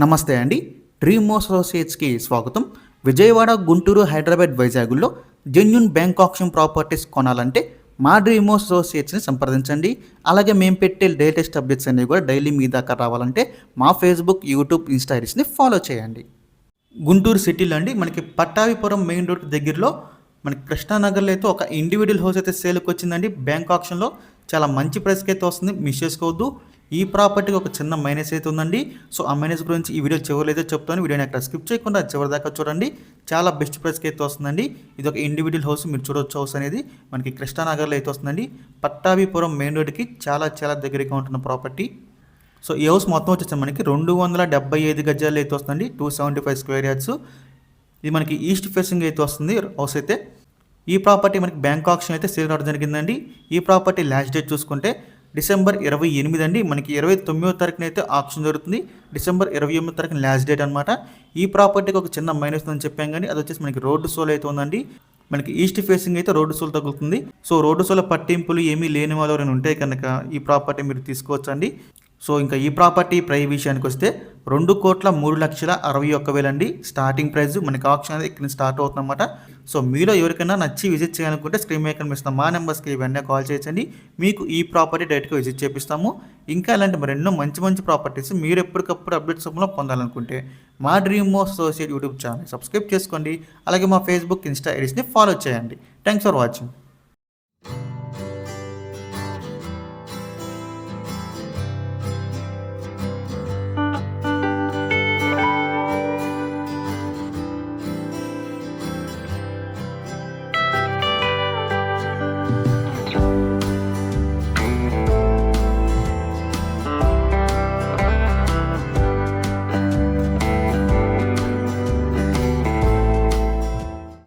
నమస్తే అండి. డ్రీమ్ అసోసియేట్స్కి స్వాగతం. విజయవాడ గుంటూరు హైదరాబాద్ వైజాగ్లో జెన్యున్ బ్యాంక్ ఆప్షన్ ప్రాపర్టీస్ కొనాలంటే మా డ్రీమ్ అసోసియేట్స్ని సంప్రదించండి. అలాగే మేము పెట్టే లేటెస్ట్ అప్డేట్స్ అనేవి కూడా డైలీ మీ దాకా రావాలంటే మా ఫేస్బుక్ యూట్యూబ్ ఇన్స్టాగ్రామ్స్ని ఫాలో చేయండి. గుంటూరు సిటీలో అండి మనకి పట్టాభిపురం మెయిన్ రోడ్ దగ్గరలో మనకి కృష్ణానగర్లో అయితే ఒక ఇండివిజువల్ హౌస్ అయితే సేల్కి వచ్చిందండి. బ్యాంక్ ఆప్షన్లో చాలా మంచి ప్రైస్కి అయితే వస్తుంది. మిస్ చేసుకోవద్దు. ఈ ప్రాపర్టీకి ఒక చిన్న మైనస్ అయితే ఉందండి. సో ఆ మైనస్ గురించి ఈ వీడియో చివరిలో అయితే చెప్తాను. వీడియోని అక్కడ స్కిప్ చేయకుండా చివరి దాకా చూడండి. చాలా బెస్ట్ ప్రైస్కి అయితే వస్తుందండి. ఇది ఒక ఇండివిజువల్ హౌస్ మీరు చూడొచ్చు హౌస్ అనేది. మనకి కృష్ణానగర్లో అయితే వస్తుందండి. పట్టాభిపురం మెయిన్ రోడ్కి చాలా చాలా దగ్గరగా ఉంటున్న ప్రాపర్టీ. సో ఈ హౌస్ మొత్తం వచ్చేసి మనకి రెండు వందల డెబ్బై ఐదు గజాలు అయితే వస్తుంది two seventy five square yards ఇది మనకి ఈస్ట్ ఫేసింగ్ అయితే వస్తుంది హౌస్ అయితే. ఈ ప్రాపర్టీ మనకి బ్యాంక్ ఆప్షన్ అయితే సేల్ అవడం జరిగిందండి. ఈ ప్రాపర్టీ లాస్ట్ డేట్ చూసుకుంటే డిసెంబర్ ఇరవై ఎనిమిది అండి. మనకి ఇరవై తొమ్మిదో తారీఖున అయితే ఆప్షన్ జరుగుతుంది డిసెంబర్ ఇరవై ఎనిమిదో తారీఖున లాస్ట్ డేట్ అనమాట ఈ ప్రాపర్టీకి ఒక చిన్న మైనస్ ఉందని చెప్పాం కానీ అది వచ్చేసి మనకి రోడ్డు సోల్ అయితే ఉందండి. మనకి ఈస్ట్ ఫేసింగ్ అయితే రోడ్డు సోల్ తగులుతుంది. సో రోడ్డు సోల పట్టింపులు ఏమీ లేని వాళ్ళు ఎవరైనా ఉంటే కనుక ఈ ప్రాపర్టీ మీరు తీసుకోవచ్చండి. సో ఇంకా ఈ ప్రాపర్టీ ప్రై విషయానికి వస్తే రెండు కోట్ల మూడు లక్షల అరవై ఒక్క వేలండి స్టార్టింగ్ ప్రైస్ మనకి ఆప్షన్ అనేది ఇక్కడ స్టార్ట్ అవుతుందన్నమాట. సో మీలో ఎవరికైనా నచ్చి విజిట్ చేయాలనుకుంటే స్క్రీన్ మీద కనిపిస్తున్న మా నెంబర్స్కి వెంటనే కాల్ చేయండి మీకు ఈ ప్రాపర్టీ డైరెక్ట్గా విజిట్ చేపిస్తాము. ఇంకా ఇలాంటి మరెన్నో మంచి మంచి ప్రాపర్టీస్ మీరు ఎప్పటికప్పుడు అప్డేట్స్ రూపంలో పొందాలనుకుంటే మా dream associate YouTube channel subscribe చేసుకోండి. అలాగే మా ఫేస్బుక్ ఇన్స్టా ఐడీస్ని ఫాలో చేయండి. Thanks for watching